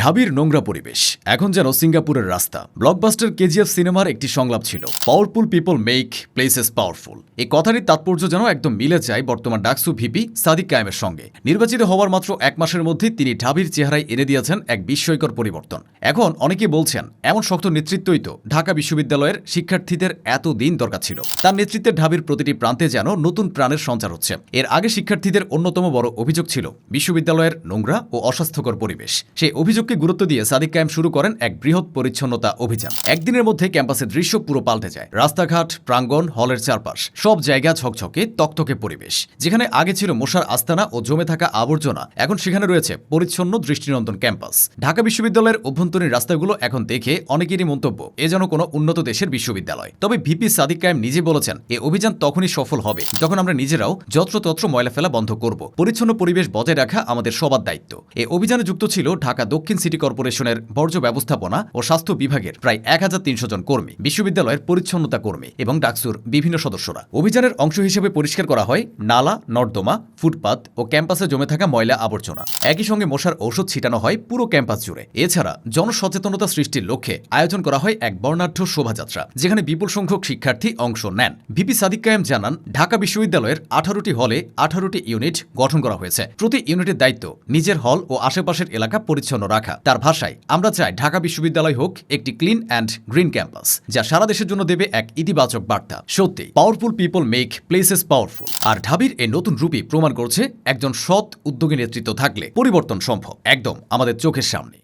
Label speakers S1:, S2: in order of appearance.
S1: ঢাবির নোংরা পরিবেশ। এখন যেন সিঙ্গাপুরের রাস্তা। ব্লকবাস্টার কেজিএফ সিনেমার একটি সংলাপ ছিল powerful people make places powerful এই কথাটির তাৎপর্য যেন একদম মিলে যায় বর্তমান ডাকসু ভিপি সাদিক কায়েমের সঙ্গে। নির্বাচিত হওয়ার মাত্র এক মাসের মধ্যে তিনি ঢাবির চেহারায় এনে দিয়েছেন এক বিস্ময়কর পরিবর্তন। এখন অনেকে বলছেন, এমন শক্ত নেতৃত্বই তো ঢাকা বিশ্ববিদ্যালয়ের শিক্ষার্থীদের এত দিন দরকার ছিল। তার নেতৃত্বে ঢাবির প্রতিটি প্রান্তে যেন নতুন প্রাণের সঞ্চার হচ্ছে। এর আগে শিক্ষার্থীদের অন্যতম বড় অভিযোগ ছিল, বিশ্ববিদ্যালয়ের নোংরা ও অস্বাস্থ্যকর পরিবেশ। সেই অভিযোগকে গুরুত্ব দিয়ে সাদিক কায়েম শুরু করেন এক বৃহৎ পরিচ্ছন্নতা অভিযান। একদিনের মধ্যে ক্যাম্পাসের দৃশ্য পুরো পাল্টে যায়। রাস্তাঘাট, প্রাঙ্গণ, হলের চারপাশ, সব জায়গা ঝকঝকে, তকতকে পরিবেশ। যেখানে আগে ছিল মশার আস্তানা ও জমে থাকা আবর্জনা, এখন সেখানে রয়েছে পরিচ্ছন্ন দৃষ্টিনন্দন ক্যাম্পাস। ঢাকা বিশ্ববিদ্যালয়ের অভ্যন্তরীণ রাস্তাগুলো এখন দেখে অনেকেরই মন্তব্য, এ যেন কোনো উন্নত দেশের বিশ্ববিদ্যালয়। তবে ভিপি সাদিক কায়েম নিজে বলেছেন, এ অভিযান তখনই সফল হবে যখন আমরা নিজেরাও যত্রতত্র ময়লা ফেলা বন্ধ করব। পরিচ্ছন্ন পরিবেশ বজায় রাখা আমাদের সবার দায়িত্ব। এ অভিযানে যুক্ত ছিল ঢাকা দক্ষিণ সিটি কর্পোরেশনের বর্জ্য ব্যবস্থাপনা ও স্বাস্থ্য বিভাগের প্রায় এক হাজার তিনশো জন কর্মী, বিশ্ববিদ্যালয়ের পরিচ্ছন্নতা কর্মী এবং ডাকসুর বিভিন্ন সদস্যরা। অভিযানের অংশ হিসেবে পরিষ্কার করা হয় নালা, নর্দমা ফুটপাত ও ক্যাম্পাসে জমে থাকা ময়লা আবর্জনা। একই সঙ্গে মশার ঔষধ ছিটানো হয় পুরো ক্যাম্পাস জুড়ে। এছাড়া জনসচেতনতা সৃষ্টির লক্ষ্যে আয়োজন করা হয় এক বর্ণাঢ্য শোভাযাত্রা, যেখানে বিপুল সংখ্যক শিক্ষার্থী অংশ নেন। ভিপি সাদিক কায়েম জানান, ঢাকা বিশ্ববিদ্যালয়ের আঠারোটি হলে আঠারোটি ইউনিট গঠন করা হয়েছে। প্রতি ইউনিটের দায়িত্ব নিজের হল ও আশেপাশের এলাকা পরিচ্ছন্ন রাখা। তার ভাষায়, আমরা চাই ঢাকা বিশ্ববিদ্যালয় হোক একটি ক্লিন অ্যান্ড গ্রিন ক্যাম্পাস, যা সারা দেশের জন্য দেবে এক ইতিবাচক বার্তা। সত্যি powerful people make places powerful আর ঢাবির এই নতুন রূপই প্রমাণ করছে একজন সৎ উদ্যোগী নেতৃত্ব থাকলে পরিবর্তন সম্ভব। একদম আমাদের চোখের সামনে।